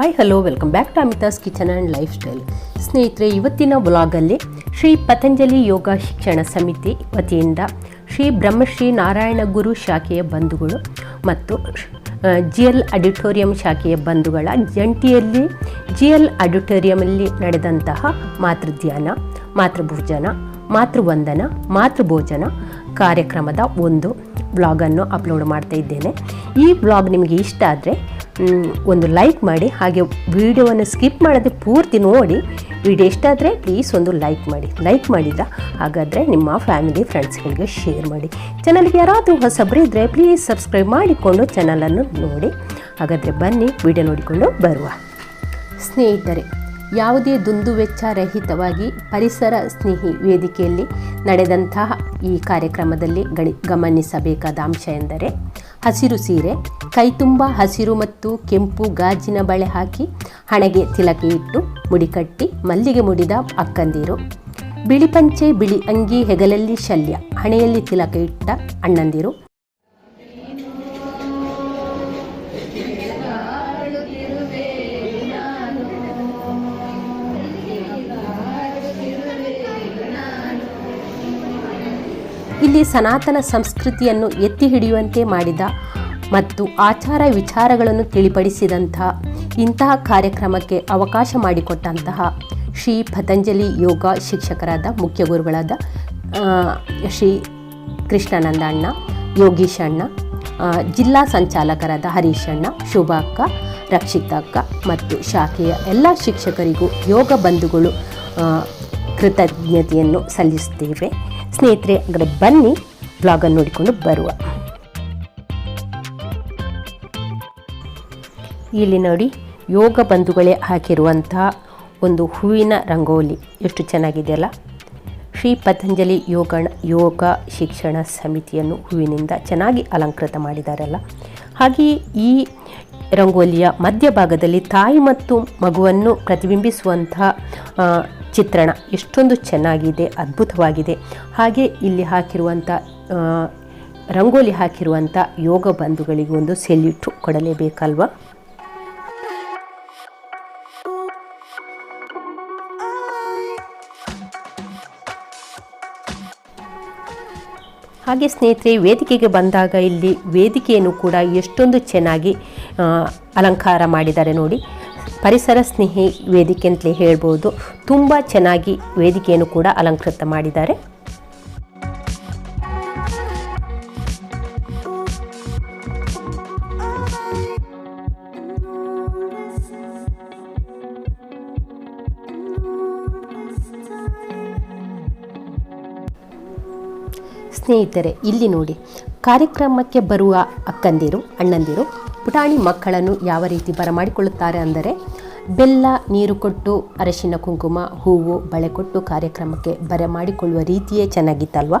Hi hello welcome back to Amitha's kitchen and lifestyle ಸ್ನೇಹಿತರೆ, ಇವತ್ತಿನ ಬ್ಲಾಗಲ್ಲಿ ಶ್ರೀ ಪತಂಜಲಿ ಯೋಗ ಶಿಕ್ಷಣ ಸಮಿತಿ ವತಿಯಿಂದ ಶ್ರೀ ಬ್ರಹ್ಮಶ್ರೀ ನಾರಾಯಣ ಗುರು ಶಾಖೆಯ ಬಂಧುಗಳು ಮತ್ತು ಜಿ ಎಲ್ ಆಡಿಟೋರಿಯಂ ಶಾಖೆಯ ಬಂಧುಗಳ ಜಂಟಿಯಲ್ಲಿ ಜಿ ಎಲ್ ಆಡಿಟೋರಿಯಂಲ್ಲಿ ನಡೆದಂತಹ ಮಾತೃಧ್ಯಾನ, ಮಾತೃಭೋಜನ, ಮಾತೃವಂದನ, ಮಾತೃಭೋಜನ ಕಾರ್ಯಕ್ರಮದ ಒಂದು ಬ್ಲಾಗನ್ನು ಅಪ್ಲೋಡ್ ಮಾಡ್ತಾ ಇದ್ದೇನೆ. ಈ ಬ್ಲಾಗ್ ನಿಮಗೆ ಇಷ್ಟ ಆದರೆ ಒಂದು ಲೈಕ್ ಮಾಡಿ, ಹಾಗೆ ವಿಡಿಯೋವನ್ನು ಸ್ಕಿಪ್ ಮಾಡದೆ ಪೂರ್ತಿ ನೋಡಿ ವಿಡಿಯೋ ಇಷ್ಟ ಆದರೆ ಪ್ಲೀಸ್ ಒಂದು ಲೈಕ್ ಮಾಡಿ. ಲೈಕ್ ಮಾಡಿದ ಹಾಗಾದರೆ ನಿಮ್ಮ ಫ್ಯಾಮಿಲಿ ಫ್ರೆಂಡ್ಸ್ಗಳಿಗೆ ಶೇರ್ ಮಾಡಿ. ಚಾನಲ್ಗೆ ಯಾರಾದರೂ ಹೊಸಬ್ರು ಇದ್ದರೆ ಪ್ಲೀಸ್ ಸಬ್ಸ್ಕ್ರೈಬ್ ಮಾಡಿಕೊಂಡು ಚಾನಲನ್ನು ನೋಡಿ. ಹಾಗಾದರೆ ಬನ್ನಿ ವಿಡಿಯೋ ನೋಡಿಕೊಂಡು ಬರುವ. ಸ್ನೇಹಿತರೆ, ಯಾವುದೇ ದುಂದುವೆಚ್ಚ ರಹಿತವಾಗಿ ಪರಿಸರ ಸ್ನೇಹಿ ವೇದಿಕೆಯಲ್ಲಿ ನಡೆದಂತಹ ಈ ಕಾರ್ಯಕ್ರಮದಲ್ಲಿ ಗಮನಿಸಬೇಕಾದ ಅಂಶ ಎಂದರೆ ಹಸಿರು ಸೀರೆ, ಕೈತುಂಬ ಹಸಿರು ಮತ್ತು ಕೆಂಪು ಗಾಜಿನ ಬಳೆ ಹಾಕಿ ಹಣೆಗೆ ತಿಲಕಿ ಇಟ್ಟು ಮುಡಿಕಟ್ಟಿ ಮಲ್ಲಿಗೆ ಮುಡಿದ ಅಕ್ಕಂದಿರು. ಬಿಳಿ ಪಂಚೆ, ಬಿಳಿ ಅಂಗಿ, ಹೆಗಲಲ್ಲಿ ಶಲ್ಯ, ಹಣೆಯಲ್ಲಿ ತಿಲಕ ಇಟ್ಟ ಅಣ್ಣಂದಿರು. ಇಲ್ಲಿ ಸನಾತನ ಸಂಸ್ಕೃತಿಯನ್ನು ಎತ್ತಿ ಹಿಡಿಯುವಂತೆ ಮಾಡಿದ ಮತ್ತು ಆಚಾರ ವಿಚಾರಗಳನ್ನು ತಿಳಿಪಡಿಸಿದಂತಹ ಇಂತಹ ಕಾರ್ಯಕ್ರಮಕ್ಕೆ ಅವಕಾಶ ಮಾಡಿಕೊಟ್ಟಂತಹ ಶ್ರೀ ಪತಂಜಲಿ ಯೋಗ ಶಿಕ್ಷಕರಾದ ಮುಖ್ಯ ಗುರುಗಳಾದ ಶ್ರೀ ಕೃಷ್ಣಾನಂದ ಅಣ್ಣ ಯೋಗೀಶ್ ಅಣ್ಣ ಜಿಲ್ಲಾ ಸಂಚಾಲಕರಾದ ಹರೀಶ್ ಅಣ್ಣ, ಶುಭ ಅಕ್ಕ ಮತ್ತು ಶಾಖೆಯ ಎಲ್ಲ ಶಿಕ್ಷಕರಿಗೂ ಯೋಗ ಬಂಧುಗಳು ಕೃತಜ್ಞತೆಯನ್ನು ಸಲ್ಲಿಸುತ್ತೇವೆ. ಸ್ನೇಹಿತರೆ, ಹಾಗಾದ್ರೆ ಬನ್ನಿ ಬ್ಲಾಗನ್ನು ನೋಡಿಕೊಂಡು ಬರುವ. ಇಲ್ಲಿ ನೋಡಿ, ಯೋಗ ಬಂಧುಗಳೇ ಹಾಕಿರುವಂತಹ ಒಂದು ಹೂವಿನ ರಂಗೋಲಿ. ಎಷ್ಟು ಚೆನ್ನಾಗಿದೆಯಲ್ಲ? ಶ್ರೀ ಪತಂಜಲಿ ಯೋಗ ಯೋಗ ಶಿಕ್ಷಣ ಸಮಿತಿಯನ್ನು ಹೂವಿನಿಂದ ಚೆನ್ನಾಗಿ ಅಲಂಕೃತ ಮಾಡಿದಾರಲ್ಲ. ಹಾಗೆಯೇ ಈ ರಂಗೋಲಿಯ ಮಧ್ಯಭಾಗದಲ್ಲಿ ತಾಯಿ ಮತ್ತು ಮಗುವನ್ನು ಪ್ರತಿಬಿಂಬಿಸುವಂತಹ ಚಿತ್ರಣ ಎಷ್ಟೊಂದು ಚೆನ್ನಾಗಿದೆ, ಅದ್ಭುತವಾಗಿದೆ. ಹಾಗೆ ಇಲ್ಲಿ ಹಾಕಿರುವಂಥ ರಂಗೋಲಿ ಹಾಕಿರುವಂಥ ಯೋಗ ಬಂಧುಗಳಿಗೆ ಒಂದು ಸೆಲ್ಯೂಟು ಕೊಡಲೇಬೇಕಲ್ವ? ಹಾಗೆ ಸ್ನೇಹಿತರೆ, ವೇದಿಕೆಗೆ ಬಂದಾಗ ಇಲ್ಲಿ ವೇದಿಕೆಯನ್ನು ಕೂಡ ಎಷ್ಟೊಂದು ಚೆನ್ನಾಗಿ ಅಲಂಕಾರ ಮಾಡಿದ್ದಾರೆ ನೋಡಿ. ಪರಿಸರ ಸ್ನೇಹಿ ವೇದಿಕೆ ಅಂತಲೇ ಹೇಳ್ಬೋದು. ತುಂಬ ಚೆನ್ನಾಗಿ ವೇದಿಕೆಯನ್ನು ಕೂಡ ಅಲಂಕೃತ ಮಾಡಿದ್ದಾರೆ. ಸ್ನೇಹಿತರೆ, ಇಲ್ಲಿ ನೋಡಿ. ಕಾರ್ಯಕ್ರಮಕ್ಕೆ ಬರುವ ಅಕ್ಕಂದಿರು, ಅಣ್ಣಂದಿರು ಪುಟಾಣಿ ಮಕ್ಕಳನ್ನು ಯಾವ ರೀತಿ ಬರಮಾಡಿಕೊಳ್ಳುತ್ತಾರೆ ಅಂದರೆ ಬೆಲ್ಲ, ನೀರು ಕೊಟ್ಟು, ಅರಶಿನ ಕುಂಕುಮ, ಹೂವು, ಬಳೆ ಕೊಟ್ಟು ಕಾರ್ಯಕ್ರಮಕ್ಕೆ ಬರಮಾಡಿಕೊಳ್ಳುವ ರೀತಿಯೇ ಚೆನ್ನಾಗಿತ್ತಲ್ವಾ?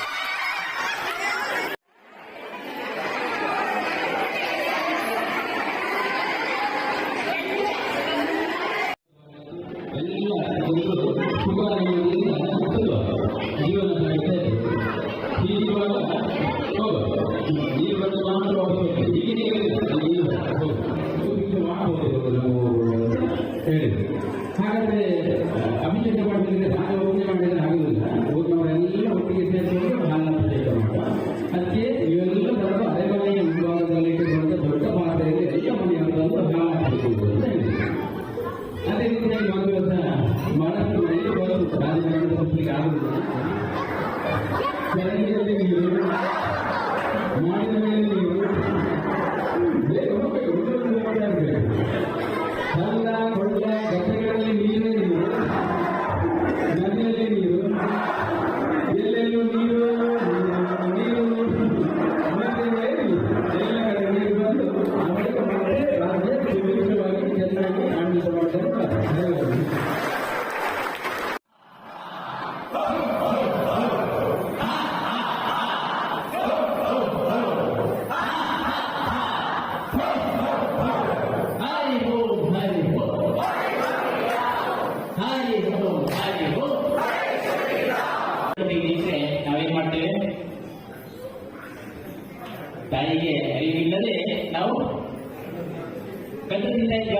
ಗಂಟು ತಿಂತ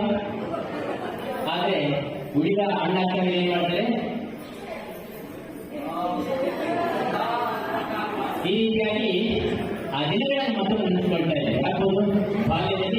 ಆದ್ರೆ ಉಳಿದ ಅಣ್ಣ ಅಕ್ಕನ ಏನ್ ಮಾಡ್ತಾರೆ? ಈ ರೀತಿಯಾಗಿ ಆ ದಿನಗಳನ್ನು ಮತ್ತೆ ನೆನೆಸ್ಕೊಳ್ತಾ ಇದೆ ಯಾಕಂದ್ರೆ ಬಾಲ್ಯದ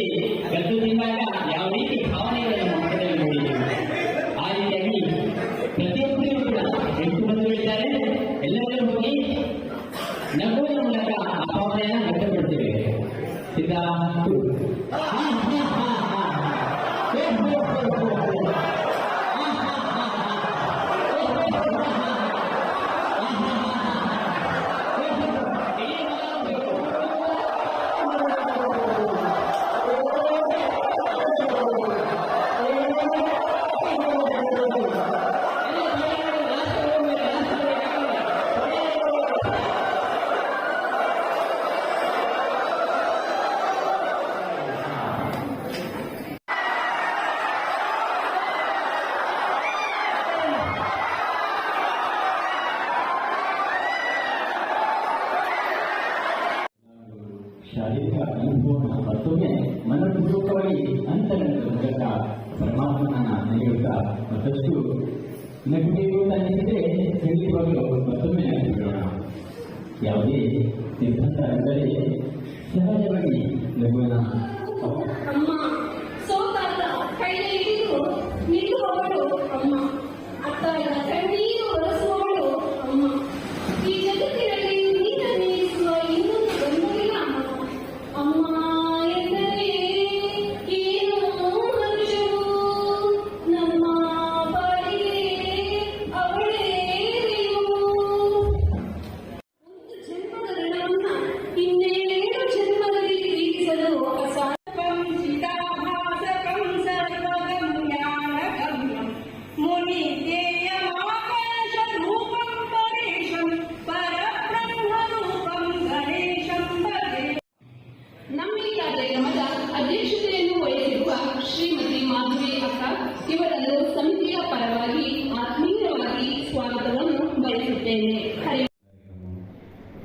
ಹರಿ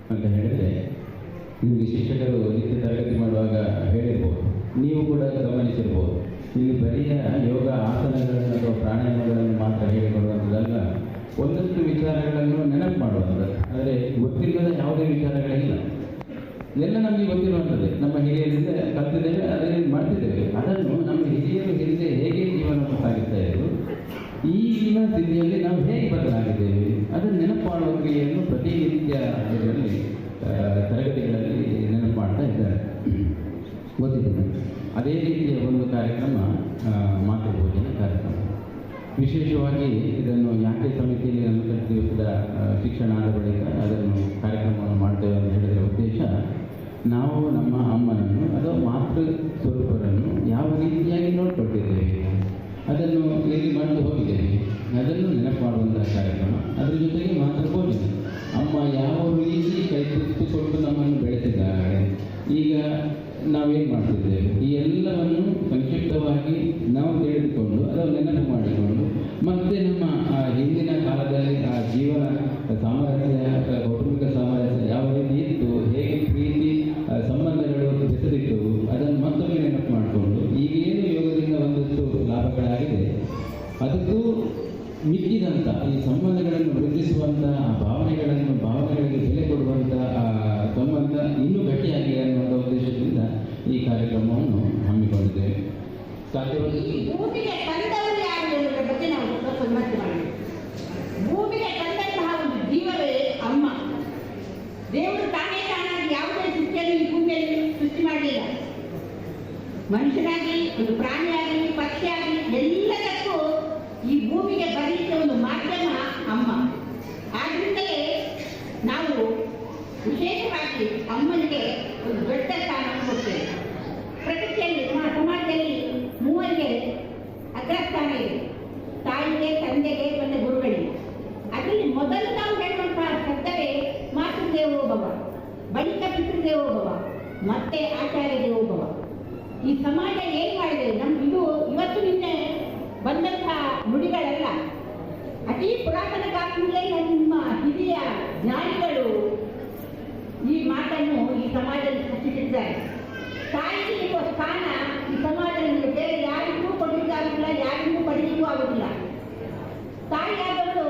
ಅಂತ ಹೇಳಿದ್ರೆ, ನಿಮಗೆ ಶಿಕ್ಷಕರು ನಿತ್ಯ ತರಗತಿ ಮಾಡುವಾಗ ಹೇಳಿರ್ಬೋದು. ನೀವು ಕೂಡ ಗಮನಿಸಿರ್ಬೋದು. ಇಲ್ಲಿ ಬರಿಯ ಯೋಗ ಆಸನಗಳನ್ನು ಅಥವಾ ಪ್ರಾಣಾಯಾಮಗಳನ್ನು ಮಾತ್ರ ಹೇಳಿಕೊಡುವಂಥದ್ದಲ್ಲ ಒಂದಷ್ಟು ವಿಚಾರಗಳನ್ನು ನೆನಪು ಮಾಡುವಂಥದ್ದು. ಆದರೆ ಗೊತ್ತಿಲ್ಲದ ಯಾವುದೇ ವಿಚಾರಗಳಿಲ್ಲ. ಎಲ್ಲ ನಮಗೆ ಗೊತ್ತಿರುವಂಥದ್ದೇ. ನಮ್ಮ ಹಿರಿಯರಿಂದ ಕಲ್ತಿದ್ದೇವೆ ಅದರಲ್ಲಿ ಮಾಡ್ತಿದ್ದೇವೆ. ಅದನ್ನು ನಮ್ಮ ಹಿರಿಯರು ಹಿಂದೆ ಹೇಗೆ ಜೀವನ ಸಾಗಿಸ್ತಾ ಇದ್ರು? ಈಗಿನ ಸ್ಥಿತಿಯಲ್ಲಿ ನಾವು ಹೇಗೆ ಬದಲಾಗಿದ್ದೇವೆ? ಅದನ್ನು ನೆನಪು ಮಾಡುವ ಕ್ರಿಯೆಯನ್ನು ಪ್ರತಿನಿತ್ಯ ಇದರಲ್ಲಿ ತರಗತಿಗಳಲ್ಲಿ ನೆನಪು ಮಾಡ್ತಾ ಇದ್ದಾರೆ. ಗೊತ್ತಿದೆ. ಅದೇ ರೀತಿಯ ಒಂದು ಕಾರ್ಯಕ್ರಮ ಮಾತೃಭೋಜನ ಕಾರ್ಯಕ್ರಮ. ವಿಶೇಷವಾಗಿ ಇದನ್ನು ಯಾಕೆ ಸಮಿತಿಯಲ್ಲಿ ದಿವಸದ ಆ, ಶಿಕ್ಷಣ ಆದ ಬಳಿಕ ಭೂಮಿಯಲ್ಲಿ ಸೃಷ್ಟಿ ಮಾಡಲಿಲ್ಲ. ಮನುಷ್ಯನಾಗಿ ಒಂದು ಪ್ರಾಣಿಯಾಗಲಿ ಆಗಲಿ ಎಲ್ಲದಕ್ಕೂ ಈ ಭೂಮಿಗೆ ಬರಲಿಕ್ಕೆ ಒಂದು ಮಾಧ್ಯಮ ಅಮ್ಮ. ಆದ್ರಿಂದಲೇ ನಾವು ವಿಶೇಷವಾಗಿ ಅಮ್ಮನಿಗೆ ಒಂದು ದೊಡ್ಡ ಸ್ಥಾನ ಕೊಡ್ತೇವೆ ಪ್ರಕೃತಿಯಲ್ಲಿ ನಮ್ಮ ಸಮಾಜದಲ್ಲಿ ಮೂವರಿಗೆ ಅಗ್ರಸ್ಥಾನ ಇದೆ ತಾಯಿಗೆ ತಂದೆಗೆ ಮತ್ತು ಗುರುಗಳಿಗೆ ಅದರಲ್ಲಿ ಮೊದಲು ನಾವು ಹೇಳುವಂತಹ ಶಬ್ದವೇ ಮಾತೃದೇವೋಭವ ಬಳಿಕ ಪಿತೃದೇವೋಭವ ಮತ್ತೆ ಆಚಾರ್ಯ ಹೋಗುವ. ಈ ಸಮಾಜ ಏನ್ ಮಾಡಿದೆ ನಮ್ ಇದು ಇವತ್ತು ನಿನ್ನೆ ಬಂದಂತಹ ನುಡಿಗಳೆಲ್ಲ. ಅತಿ ಪುರಾತನ ಕಾಲದಿಂದಲೇ ನಮ್ಮ ಹಿರಿಯ ಜ್ಞಾನಿಗಳು ಈ ಮಾತನ್ನು ಈ ಸಮಾಜದಲ್ಲಿ ಸೃಷ್ಟಿಸಿದ್ದಾರೆ. ತಾಯಿಗೆ ಇರುವ ಸ್ಥಾನ ಈ ಸಮಾಜದಲ್ಲಿ ಬೇರೆ ಯಾರಿಗೂ ಕೊಡಲಿಕ್ಕಾಗುತ್ತಿಲ್ಲ ಯಾರಿಗೂ ಪಡೆಯಲಿಕ್ಕೂ ಆಗುದಿಲ್ಲ ತಾಯಿಯಾದವಳು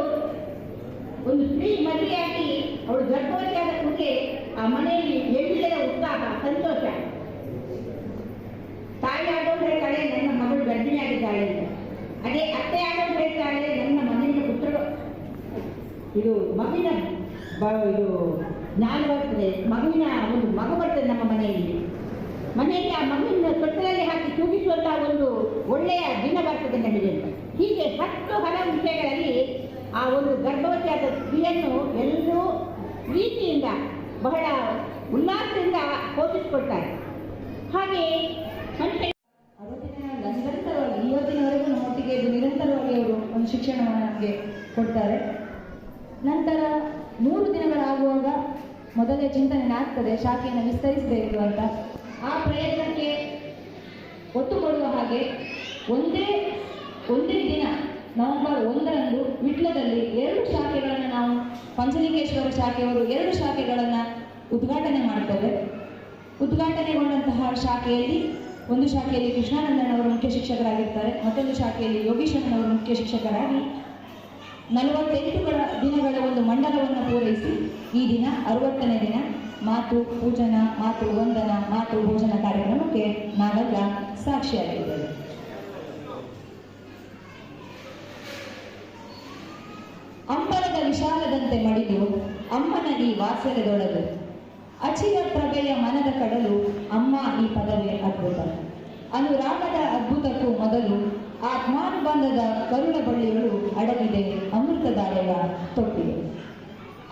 ಒಂದು ಸ್ತ್ರೀ ಮದುವೆಯಾಗಿ ಅವಳು ಗರ್ಭವತಿಯಾದ ಕೂಡಲೇ ಆ ಮನೆಯಲ್ಲಿ ಸಂತೋಷ? ತಾಯಿಯಾದವಳು ಹೇಳ್ತಾಳೆ, ನನ್ನ ಮಗಳು ಗರ್ಭಿಣಿಯಾಗಿದ್ದಾಳೆ ಅಂತ. ಅದೇ ಅತ್ತೆಯಾದವಳು ಹೇಳ್ತಾಳೆ, ನನ್ನ ಮನೆಯ ಪುತ್ರರು ಇದು ಮಗುವಿನ ಇದು ಜ್ಞಾನ ಬರ್ತದೆ. ಮಗುವಿನ ಒಂದು ಮಗು ಬರ್ತದೆ ನಮ್ಮ ಮನೆಯಲ್ಲಿ. ಮನೆಯಲ್ಲಿ ಆ ಮಗುವಿನ ತೊಟ್ಟಲಲ್ಲಿ ಹಾಕಿ ತೂಗಿಸುವಂತಹ ಒಂದು ಒಳ್ಳೆಯ ದಿನ ಬರ್ತದೆ ನಮಗೆ. ಅಂತ ಹೀಗೆ ಹತ್ತು ಹಲವು ವಿಷಯಗಳಲ್ಲಿ ಆ ಒಂದು ಗರ್ಭವತಿಯಾದ ಸ್ತ್ರೀಯನ್ನು ಎಲ್ಲರೂ ಪ್ರೀತಿಯಿಂದ ಬಹಳ ಉಲ್ಲಾಸದಿಂದ ಪೋಷಿಸಿಕೊಳ್ತಾರೆ ಹಾಗೆ ಮನುಷ್ಯ ನಿರಂತರವಾಗಿ ಇವತ್ತಿನವರೆಗೂ ನಮ್ಮೊಟ್ಟಿಗೆ ನಿರಂತರವಾಗಿ ಅವರು ಒಂದು ಶಿಕ್ಷಣವನ್ನು ನಮಗೆ ಕೊಡ್ತಾರೆ. ನಂತರ ಮೂರು ದಿನಗಳಾಗುವಾಗ ಮೊದಲೇ ಚಿಂತನೆ ಆಗ್ತದೆ ಶಾಖೆಯನ್ನು ವಿಸ್ತರಿಸಬೇಕು ಅಂತ. ಆ ಪ್ರಯತ್ನಕ್ಕೆ ಒತ್ತು ಕೊಡುವ ಹಾಗೆ ಒಂದೇ ಒಂದೇ ದಿನ, ನವೆಂಬರ್ ಒಂದರಂದು ವಿಟ್ಲದಲ್ಲಿ ಎರಡು ಶಾಖೆಗಳನ್ನು ನಾವು ಪಂಚಲಿಂಗೇಶ್ವರ ಶಾಖೆಯವರು ಎರಡು ಶಾಖೆಗಳನ್ನು ಉದ್ಘಾಟನೆ ಮಾಡ್ತೇವೆ. ಉದ್ಘಾಟನೆಗೊಂಡಂತಹ ಶಾಖೆಯಲ್ಲಿ, ಒಂದು ಶಾಖೆಯಲ್ಲಿ ಕೃಷ್ಣಾನಂದನವರು ಮುಖ್ಯ ಶಿಕ್ಷಕರಾಗಿರ್ತಾರೆ, ಮತ್ತೊಂದು ಶಾಖೆಯಲ್ಲಿ ಯೋಗೀಶಣ್ಣನವರು ಮುಖ್ಯ ಶಿಕ್ಷಕರಾಗಿ ನಲವತ್ತೆಂಟುಗಳ ದಿನಗಳ ಒಂದು ಮಂಡಲವನ್ನು ಪೂರೈಸಿ, ಈ ದಿನ ಅರವತ್ತನೇ ದಿನ ಮಾತು ಪೂಜನ, ಮಾತು ವಂದನ, ಮಾತು ಭೋಜನ ಕಾರ್ಯಕ್ರಮಕ್ಕೆ ನಾವೆಲ್ಲ ಸಾಕ್ಷಿಯಾಗಿದ್ದೇವೆ. ಅಂಬರದ ವಿಶಾಲದಂತೆ ಮಡಿದು, ಅಮ್ಮನ ಈ ವಾತ್ಸಲ್ಯದೊಳಗು ಅಚಿರ ಪ್ರಭೆಯ ಮನದ ಕಡಲು ಅಮ್ಮ ಈ ಪದವೇ ಅದ್ಭುತ. ಅನುರಾಗದ ಅದ್ಭುತಕ್ಕೂ ಮೊದಲು ಆತ್ಮಾನುಬಂಧದ ಕರುಣ ಬಳ್ಳಿಗಳು ಅಡಗಿದೆ ಅಮೃತಧಾರೆಯ ತೊಟ್ಟಿಗೆ.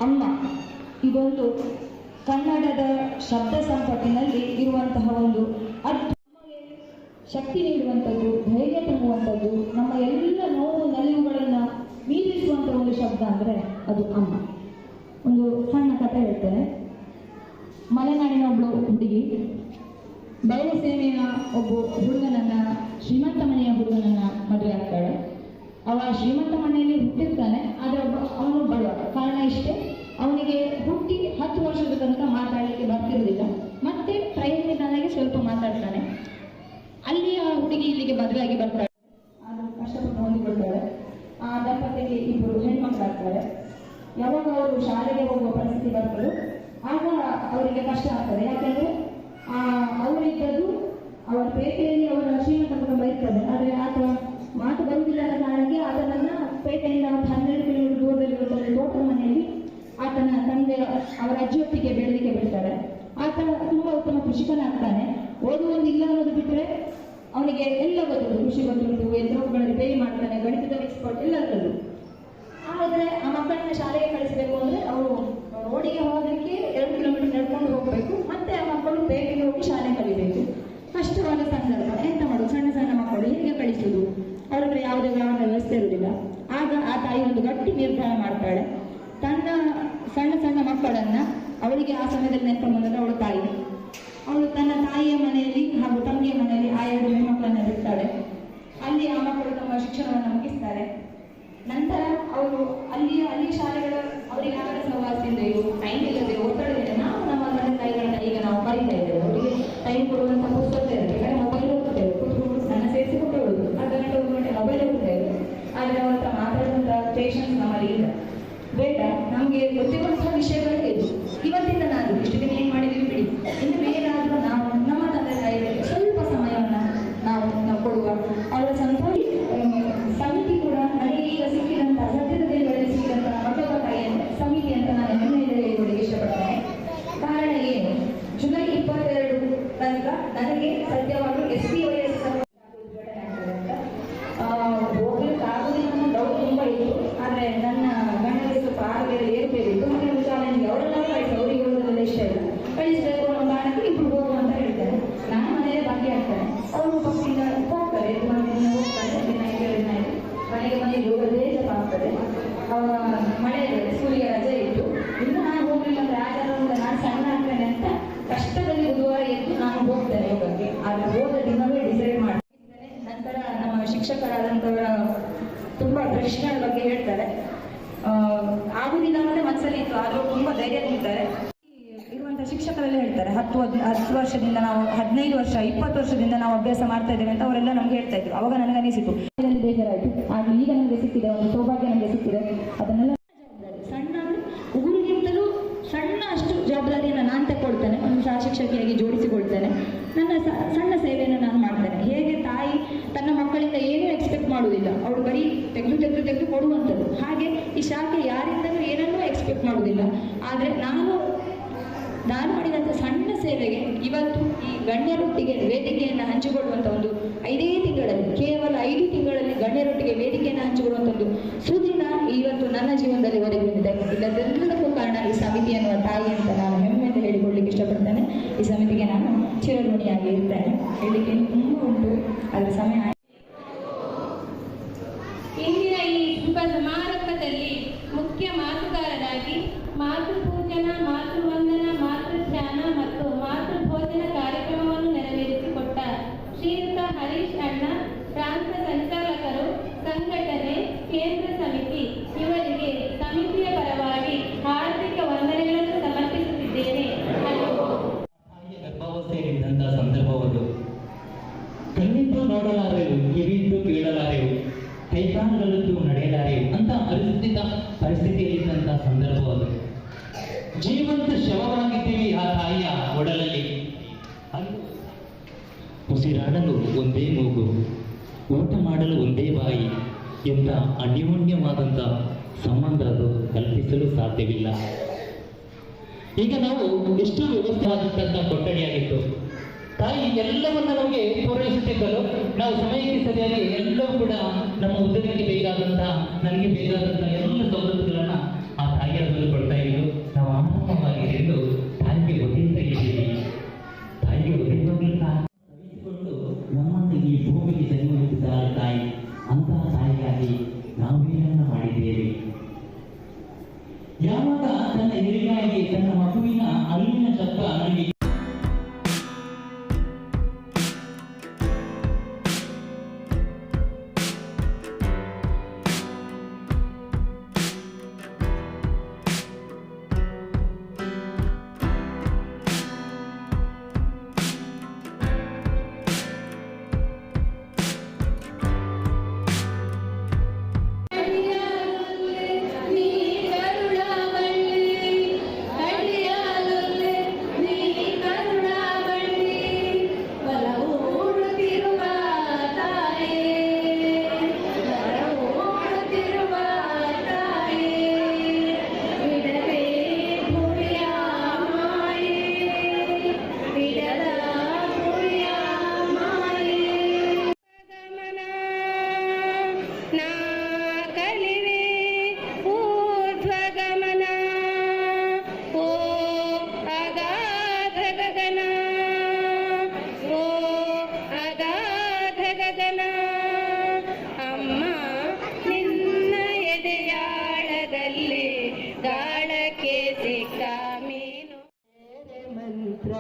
ಅಮ್ಮ, ಇದೊಂದು ಕನ್ನಡದ ಶಬ್ದ ಸಂಪತ್ತಿನಲ್ಲಿ ಇರುವಂತಹ ಒಂದು ಅದ್ಭುತ ಶಕ್ತಿ ನೀಡುವಂಥದ್ದು, ಧೈರ್ಯ ತುಂಬುವಂಥದ್ದು, ನಮ್ಮ ಎಲ್ಲ ನೋವು ನಲಿವುಗಳನ್ನು ಮೀರಿಸುವಂಥ ಒಂದು ಶಬ್ದ ಅಂದರೆ ಅದು ಅಮ್ಮ. ಒಂದು ಸಣ್ಣ ಕಥೆ ಹೇಳ್ತೇನೆ. ಒಬ್ಬಳು ಹುಡುಗಿ ಬಯಲು ಸೇನೆಯ ಒಬ್ಬ ಹುಡುಗನನ್ನ, ಶ್ರೀಮಂತ ಮನೆಯ ಹುಡುಗನನ್ನ ಮದುವೆ ಆಗ್ತಾಳೆ. ಅವ ಶ್ರೀಮಂತ ಮನೆಯಲ್ಲಿ ಹುಟ್ಟಿರ್ತಾನೆ, ಆದರೆ ಒಬ್ಬ ಅವನು ಬಡವ. ಕಾರಣ ಇಷ್ಟೇ, ಅವನಿಗೆ ಹುಟ್ಟಿ ಹತ್ತು ವರ್ಷದ ತನಕ ಮಾತಾಡಲಿಕ್ಕೆ ಬರ್ತಿರೋದಿಲ್ಲ ಮತ್ತೆ ಪ್ರಯತ್ನಿತನಾಗಿ ಸ್ವಲ್ಪ ಮಾತಾಡ್ತಾನೆ. ಅಲ್ಲಿ ಆ ಹುಡುಗಿ ಇಲ್ಲಿಗೆ ಮದುವೆಯಾಗಿ ಬರ್ತಾಳೆ. ಅದು ಕಷ್ಟಪಟ್ಟು ಹೊಂದಿಕೊಳ್ತಾಳೆ. ಆ ದಂಪತಿಗೆ ಇಬ್ಬರು ಹೆಣ್ಮಕ್ಳಾಗ್ತಾರೆ. ಯಾವಾಗ ಅವರು ಶಾಲೆಗೆ ಹೋಗುವ ಪರಿಸ್ಥಿತಿ ಬರ್ತದೋ ಆಗ ಅವರಿಗೆ ಕಷ್ಟ ಆಗ್ತದೆ. ಯಾಕಂದ್ರೆ ಅವರಿದ್ದದ್ದು ಅವರ ಪೇಟೆಯಲ್ಲಿ ಅವರ ಶ್ರೀಮಂತ ಕುಟುಂಬ ಇರ್ತದೆ ಆದರೆ ಆತ ಮಾತು ಬಂದಿಲ್ಲದ ಕಾರಣಕ್ಕೆ ಆತನನ್ನ ಪೇಟೆಯಿಂದ ಒಂದು ಹನ್ನೆರಡು ಕಿಲೋಮೀಟರ್ ದೂರದಲ್ಲಿ ಒಂದು ಮನೆಯಲ್ಲಿ ಆತನ ತಂದೆ ಅವರ ಅಜ್ಜಿಯೊಟ್ಟಿಗೆ ಬೆಳಲಿಕ್ಕೆ ಬಿಡ್ತಾರೆ. ಆತ ತುಂಬಾ ಉತ್ತಮ ಕೃಷಿಕನಾಗ್ತಾನೆ. ಓದುವೊಂದು ಇಲ್ಲ ಅನ್ನೋದು ಬಿಟ್ಟರೆ ಅವನಿಗೆ ಎಲ್ಲ ಗೊತ್ತದ್ದು ಕೃಷಿ ಗೊತ್ತುಂಟು ಯಂತ್ರೋಪಗಳಲ್ಲಿ ಪೇ ಮಾಡ್ತಾನೆ, ಗಣಿತದ ಎಕ್ಸ್ಪರ್ಟ್ ಎಲ್ಲ ಆದರೆ ಆ ಮಕ್ಕಳನ್ನ ಶಾಲೆಗೆ ಕಳಿಸಬೇಕು ಅಂದ್ರೆ ಅವರು ರೋಡಿಗೆ ಹೋಗಲಿಕ್ಕೆ ಎರಡು ಕಿಲೋಮೀಟರ್ ನಡ್ಕೊಂಡು ಹೋಗಬೇಕು. ಮತ್ತೆ ಆ ಮಕ್ಕಳು ಪೇಟೆಗೆ ಹೋಗಿ ಶಾಲೆ ಕಲಿಬೇಕು. ಕಷ್ಟವಾದ ಸಂದರ್ಭ. ಎಂತ ಮಾಡೋದು? ಸಣ್ಣ ಸಣ್ಣ ಮಕ್ಕಳು ಹೇಗೆ ಕಳಿಸುವುದು ಅವ್ರ ಯಾವುದೇ ವಾಹನ ವ್ಯವಸ್ಥೆ ಇರುವುದಿಲ್ಲ. ಆಗ ಆ ತಾಯಿ ಒಂದು ಗಟ್ಟಿ ನಿರ್ಧಾರ ಮಾಡ್ತಾಳೆ. ತನ್ನ ಸಣ್ಣ ಸಣ್ಣ ಮಕ್ಕಳನ್ನ ಅವಳಿಗೆ ಆ ಸಮಯದಲ್ಲಿ ನೆನಪು ಅವಳ ತಾಯಿ. ಅವಳು ತನ್ನ ತಾಯಿಯ ಮನೆಯಲ್ಲಿ ಹಾಗೂ ತಂಗಿಯ ಮನೆಯಲ್ಲಿ ಆ ಎರಡು ಹೆಣ್ಮಕ್ಕಳನ್ನ ಬಿಡ್ತಾಳೆ. ಅಲ್ಲಿ ಆ ಮಕ್ಕಳು ತಮ್ಮ ಶಿಕ್ಷಣವನ್ನು ಮುಗಿಸ್ತಾರೆ. ನಂತರ ಅವರು ಅಲ್ಲಿಯ ಅಲ್ಲಿ ಶಾಲೆಗಳ ಅವರಿಗೆ ಸಹವಾಸದಿಂದ ಇವು ಟೈಮ್ ಇಲ್ಲದೆ ಒತ್ತಡದಿಂದ ನಾವು ನಮ್ಮ ತಂದೆ ತಾಯಿಗಳನ್ನ ಈಗ ನಾವು ಕರೀತಾ ಇದ್ದೇವೆ. ಅವರಿಗೆ ಟೈಮ್ ಕೊಡುವಂತ ಪುಸ್ತಕ ಇರುತ್ತೆ ಕಡೆ ಮೊಬೈಲ್ ಹೋಗ್ತೇವೆ ಕುತ್ಕೊಂಡು ಸಣ್ಣ ಸೇರಿಸಿ ಕೊಟ್ಟುಕೊಳ್ಳುದು ಅರ್ಧ ಗಂಟೆ ಒಂದು ಗಂಟೆ ಮೊಬೈಲ್ ಹೋಗ್ತೇವೆ ಆದರೆ ಅವರ ಹತ್ರ ಮಾತಾಡುವಂತ ಪೇಷನ್ಸ್ ನಮ್ಮಲ್ಲಿ ಇಲ್ಲ ಬೇಡ ನಮಗೆ ಗೊತ್ತಿರುವಂತಹ ವಿಷಯಗಳೇ ಇದು ಇವತ್ತಿಂದ ನಾನು ಇಷ್ಟು ದಿನ ಏನ್ ಮಾಡಿದೀವಿ ಬಿಡಿ ಇನ್ನು ಮೇಲಾದ್ರೂ ನಾವು ನಮ್ಮ ತಂದೆ ತಾಯಿಗಳಿಗೆ ಸ್ವಲ್ಪ ಸಮಯವನ್ನ ನಾವು ನಾವು ಕೊಡುವ ಅವರ ಸಂತೋಷ ಸಮಿತಿ ಕೂಡ ನನಗೆ ಈಗ ಸಿಕ್ಕಿದಂತ ಸದ್ಯದ ದಿನಗಳಲ್ಲಿ ಸಿಕ್ಕಿದಂತ ಮತ್ತೊಬ್ಬ ತಾಯಿ ಅಂದ್ರೆ ಸಮಿತಿ ಅಂತ ನಾನು ಹೆಮ್ಮೆಯಿಂದ ಹೇಳಿಕೊಳ್ಳಿಕ್ಕೆ ಇಷ್ಟಪಡ್ತೇನೆ ಕಾರಣ ಏನು ಜುಲೈ ಇಪ್ಪತ್ತೆರಡು ತನಕ ನನಗೆ ಸದ್ಯವಾಗಲೂ ಎಸ್ ಪಿ ವೈ ಎಸ್ ಹೋಗ್ಲಿಕ್ಕೆ ಆಗುದಿಲ್ಲ ಅನ್ನೋ ಡೌಟ್ ತುಂಬಾ ಇತ್ತು ಆದ್ರೆ ನನ್ನ ಗಂಡನಿಗೆ ಸ್ವಲ್ಪ ಆರೋಗ್ಯದ ಏರುಪೇರಿತ್ತು ಮತ್ತೆ ಒಂದು ಚಾಲೆಂಜ್ ಅವರೆಲ್ಲ ಕಳಿಸಿ ಅವರಿಗೆ ಹೋಗೋದ್ರಲ್ಲಿ ಇಷ್ಟ ಇಲ್ಲ ಕಳಿಸಬೇಕು ಅನ್ನೋ ಕಾರಣಕ್ಕೆ ಇಬ್ರು ಹೋಗು ಅಂತ ಹೇಳ್ತಾರೆ ನಾನು ಮನೆಯಲ್ಲೇ ಬಾಕಿ ಆಗ್ತೇನೆ ಅವರು ಪಕ್ಷಿಯಿಂದ ಹೋಗ್ತಾರೆ ತುಂಬ ದಿನ ಹೋಗ್ತಾರೆ ದಿನ ಎರಡು ದಿನ ಆಯ್ತು ಮನೆಗೆ ಮನೆ ಯೋಗದೇ ಜಪ ಆಗ್ತದೆ ಅವರ ಮಳೆ ಸೂರ್ಯ ರಜೆ ಇತ್ತು ಇನ್ನು ನಾನು ಹೋಗ್ಲಿಲ್ಲ ಅಂದ್ರೆ ಆಚಾರದಿಂದ ನಾನು ಸಣ್ಣ ಆಗ್ತೇನೆ ಅಂತ ಕಷ್ಟದಲ್ಲಿ ಬುಧವಾರ ಎದ್ದು ನಾನು ಹೋಗ್ತೇನೆ ಯೋಗಕ್ಕೆ ಆದ್ರೆ ಹೋದ ದಿನವೇ ಡಿಸೈಡ್ ಮಾಡ್ತೇನೆ ನಂತರ ನಮ್ಮ ಶಿಕ್ಷಕರಾದಂಥವರ ತುಂಬಾ ಪ್ರಶ್ನೆಗಳ ಬಗ್ಗೆ ಹೇಳ್ತಾರೆ ಆ, ಆಗುದಿಲ್ಲ ಅನ್ನೋದೇ ಮನಸ್ಸಲ್ಲಿ ಇತ್ತು ಆದ್ರೂ ತುಂಬಾ ಧೈರ್ಯ ನೀಡ್ತಾರೆ ಇರುವಂತ ಶಿಕ್ಷಕರೆಲ್ಲ ಹೇಳ್ತಾರೆ ಹತ್ತು ಹದ್- ವರ್ಷದಿಂದ ನಾವು, ಹದಿನೈದು ವರ್ಷ, ಇಪ್ಪತ್ತು ವರ್ಷದಿಂದ ನಾವು ಅಭ್ಯಾಸ ಮಾಡ್ತಾ ಇದ್ದೇವೆ ಅಂತ ಅವರೆಲ್ಲ ನಮ್ಗೆ ಹೇಳ್ತಾ ಇದ್ರು. ಅವಾಗ ನನಗೆ ಅನಿಸಿತು ಬೇಜಾರಾಯ್ತು. ಆಗ ಈಗ ನನಗೆ ಸಿಕ್ಕಿದೆ, ಒಂದು ಸೌಭಾಗ್ಯ ನನಗೆ ಸಿಕ್ಕಿದೆ. ಅದನ್ನೆಲ್ಲ ಸಣ್ಣ ಊರಿಗಿಂತಲೂ ಸಣ್ಣ ಅಷ್ಟು ಜವಾಬ್ದಾರಿಯನ್ನು ನಾನು ತಗೊಳ್ತೇನೆ ಒಂದು ಸಹ ಶಿಕ್ಷಕಿಯಾಗಿ ಜೋಡಿಸಿಕೊಳ್ತೇನೆ. ನನ್ನ ಸಣ್ಣ ಸೇವೆಯನ್ನು ನಾನು ಮಾಡ್ತೇನೆ. ಹೇಗೆ ತಾಯಿ ತನ್ನ ಮಕ್ಕಳಿಂದ ಏನೂ ಎಕ್ಸ್ಪೆಕ್ಟ್ ಮಾಡುವುದಿಲ್ಲ. ಅವಳು ಬರೀ ತೆಗೆದು ತೆಗೆದು ತೆಗೆದು ಕೊಡುವಂಥದ್ದು. ಹಾಗೆ ಈ ಶಾಖೆ ಯಾರಿಂದಲೂ ಏನನ್ನೂ ಎಕ್ಸ್ಪೆಕ್ಟ್ ಮಾಡುವುದಿಲ್ಲ. ಆದರೆ ನಾನು ಸೇವೆಗೆ ಇವತ್ತು ಈ ಗಣ್ಯರೊಟ್ಟಿಗೆ ವೇದಿಕೆಯನ್ನು ಹಂಚಿಕೊಳ್ಳುವಂಥ ಒಂದು ಐದೇ ತಿಂಗಳಲ್ಲಿ, ಕೇವಲ ಐದು ತಿಂಗಳಲ್ಲಿ ಗಣ್ಯರೊಟ್ಟಿಗೆ ವೇದಿಕೆಯನ್ನು ಹಂಚಿಕೊಳ್ಳುವಂಥ ಒಂದು ಸುದಿನ ಇವತ್ತು ನನ್ನ ಜೀವನದಲ್ಲಿ ಒದಗಿ ಇಲ್ಲದೆಲ್ಲದಕ್ಕೂ ಕಾರಣ ಈ ಸಮಿತಿ ಅನ್ನುವ ತಾಯಿ ಅಂತ ನಾನು ಹೆಮ್ಮೆಯಿಂದ ಹೇಳಿಕೊಳ್ಳಿಕ್ಕೆ ಇಷ್ಟಪಡ್ತೇನೆ. ಈ ಸಮಿತಿಗೆ ನಾನು ಚಿರಋಣಿಯಾಗಿ ಇರ್ತೇನೆ. ಹೇಳಲಿಕ್ಕೆ ಇನ್ನೂ ತುಂಬ ಉಂಟು ಅದರ ಸಮಯ ಆಯ್ತು. ಇಂದಿನ ಈ ಶುಭ ಸಮಾರಂಭದಲ್ಲಿ ಮುಖ್ಯ ಮಾತುಗಾರರಾಗಿ ಮಾತೃ ಪೂಜನ ಮಾತೃವಂದನ ಮಾತೃ ಧ್ಯಾನ ಮತ್ತು ಮಾತೃ ಭೋಜನ ಕಾರ್ಯಕ್ರಮವನ್ನು ನೆರವೇರಿಸಿಕೊಟ್ಟ ಶ್ರೀಯುತ ಹರೀಶ್ ಅಣ್ಣ ಪ್ರಾಂತ ಸಂಚಾಲಕರು ಸಂಘಟನೆ ಕೇಂದ್ರ ಸಮಿತಿ ಇವರಿಗೆ ಸಮಿತಿಯ ಪರವಾಗಿ ಹಾರ್ದಿಕ ವಂದನೆಗಳನ್ನು ಸಮರ್ಪಿಸುತ್ತಿದ್ದೇನೆ ಹಾಗೂ ತಾಯಿಯ ಗರ್ಭಾವಸ್ಥೆ ಕಿವಿದ್ದು ಕೇಳಲಾರೆವು ಕೈಕಾಲುಗಳದ್ದು ನಡೆಯಲಾರೆವು ಅಂತ ಪರಿಸ್ಥಿತ ಪರಿಸ್ಥಿತಿಯಲ್ಲಿದ್ದಂಥ ಸಂದರ್ಭ ಅದು ಜೀವಂತ ಶವವಾಗಿದ್ದೀವಿ ಆ ತಾಯಿಯ ಒಡಲಲ್ಲಿ ಅದು ಉಸಿರಾಡಲು ಒಂದೇ ಮೂಗು ಊಟ ಮಾಡಲು ಒಂದೇ ಬಾಯಿ ಎಂಥ ಅನ್ಯೋನ್ಯವಾದಂಥ ಸಂಬಂಧ ಅದು ಕಲ್ಪಿಸಲು ಸಾಧ್ಯವಿಲ್ಲ. ಈಗ ನಾವು ಎಷ್ಟು ವ್ಯವಸ್ಥೆ ಆದಂತಹ ಕೊಠಡಿಯಾಗಿತ್ತು. ತಾಯಿ ಎಲ್ಲವನ್ನ ನಮಗೆ ಪೂರೈಸುತ್ತಿದ್ದರು ನಾವು ಸಮಯಕ್ಕೆ ಸರಿಯಾಗಿ ಎಲ್ಲವೂ ಕೂಡ ನಮ್ಮ ಉದ್ಯೋಗಕ್ಕೆ ಬೇಕಾದಂತಹ ನನಗೆ ಬೇಕಾದಂತಹ ಎಲ್ಲ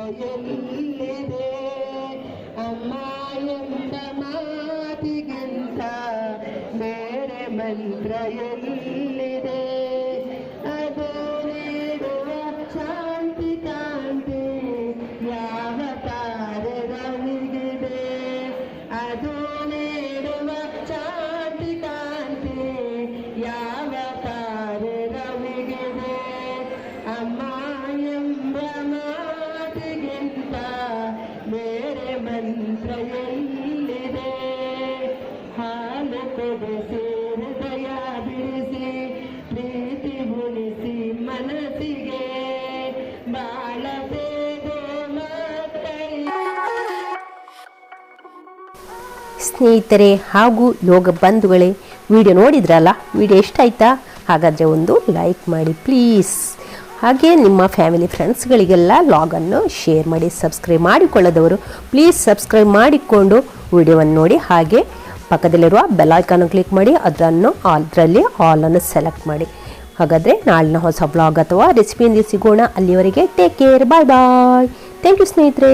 ಎಲ್ಲಿದೆ ಅಮ್ಮ ಎಂಬ ಮಾತಿಗಿಂತ ಬೇರೆ ಮಂತ್ರ ಎಲ್ಲಿದೆ ಸ್ನೇಹಿತರೆ ಹಾಗೂ ಯೋಗ ಬಂಧುಗಳೇ, ವಿಡಿಯೋ ನೋಡಿದ್ರಲ್ಲ? ವಿಡಿಯೋ ಎಷ್ಟಾಯ್ತಾ ಹಾಗಾದರೆ ಒಂದು ಲೈಕ್ ಮಾಡಿ ಪ್ಲೀಸ್. ಹಾಗೆ ನಿಮ್ಮ ಫ್ಯಾಮಿಲಿ ಫ್ರೆಂಡ್ಸ್ಗಳಿಗೆಲ್ಲ ಲಾಗನ್ನು ಶೇರ್ ಮಾಡಿ, ಸಬ್ಸ್ಕ್ರೈಬ್ ಮಾಡಿಕೊಳ್ಳದವರು ಪ್ಲೀಸ್ ಸಬ್ಸ್ಕ್ರೈಬ್ ಮಾಡಿಕೊಂಡು ವಿಡಿಯೋವನ್ನು ನೋಡಿ. ಹಾಗೆ ಪಕ್ಕದಲ್ಲಿರುವ ಬೆಲ್ ಐಕಾನ್ ಕ್ಲಿಕ್ ಮಾಡಿ, ಅದನ್ನು ಅದರಲ್ಲಿ ಆಲನ್ನು ಸೆಲೆಕ್ಟ್ ಮಾಡಿ. ಹಾಗಾದರೆ ನಾಳಿನ ಹೊಸ ಬ್ಲಾಗ್ ಅಥವಾ ರೆಸಿಪಿಯಿಂದ ಸಿಗೋಣ. ಅಲ್ಲಿವರೆಗೆ take care, bye bye. Thank you ಸ್ನೇಹಿತರೆ.